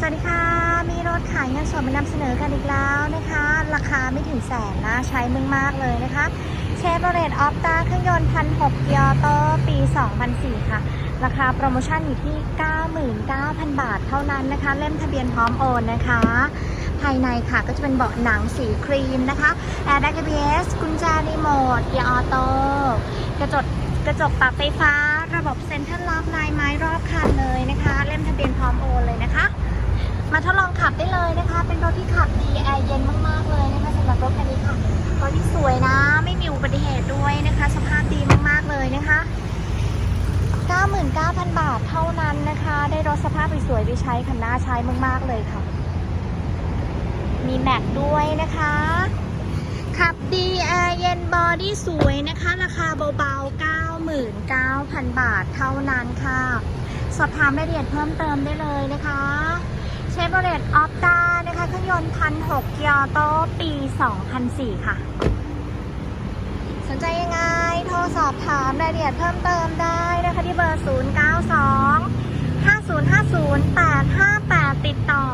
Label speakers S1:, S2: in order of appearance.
S1: สวัสดีค่ะ มีรถขายเงินสดมานำเสนอกันอีกแล้วนะคะ ราคาไม่ถึงแสนนะ ใช้มึงมากเลยนะคะ เชฟโรเลตออฟตาเครื่องยนต์พันหกเกียร์โตปี 2004 ค่ะ ราคาโปรโมชั่นอยู่ที่ 99,000 บาทเท่านั้นนะคะ เล่มทะเบียนพร้อมโอนนะคะ ภายในค่ะก็จะเป็นเบาะหนังสีครีมนะคะแอร์ดักเบียสกุญแจรีโมทเกียร์ออโต้กระจกกระจกปรับไฟฟ้า ระบบเซ็นทรัลล็อกลายไม้รอบ มาทดลองขับได้เลยนะคะ เป็นรถที่ขับดีแอร์เย็นมากๆเลยนะคะสำหรับรถคันนี้ค่ะรถที่สวยนะ ไม่มีอุบัติเหตุด้วยนะคะ สภาพดีมากๆเลยนะคะ 99,000 บาทเท่านั้นนะคะ ได้รถสภาพสวยๆไปใช้คันน่าใช้มากๆเลยค่ะ มีแม็กด้วยนะคะขับดีแอร์เย็นบอดี้สวยนะคะ ราคาเบาๆ 99,000 บาทเท่านั้นค่ะ สอบถามรายละเอียดเพิ่มเติมได้เลยนะคะ ชฟโรเลตออฟตานะคะเครื่องยนต์พันหกเกียร์โตปี 2004 ค่ะ สนใจยังไง โทรสอบถามรายละเอียดเพิ่มเติมได้นะคะที่เบอร์ 092 5050 858 ติดต่อ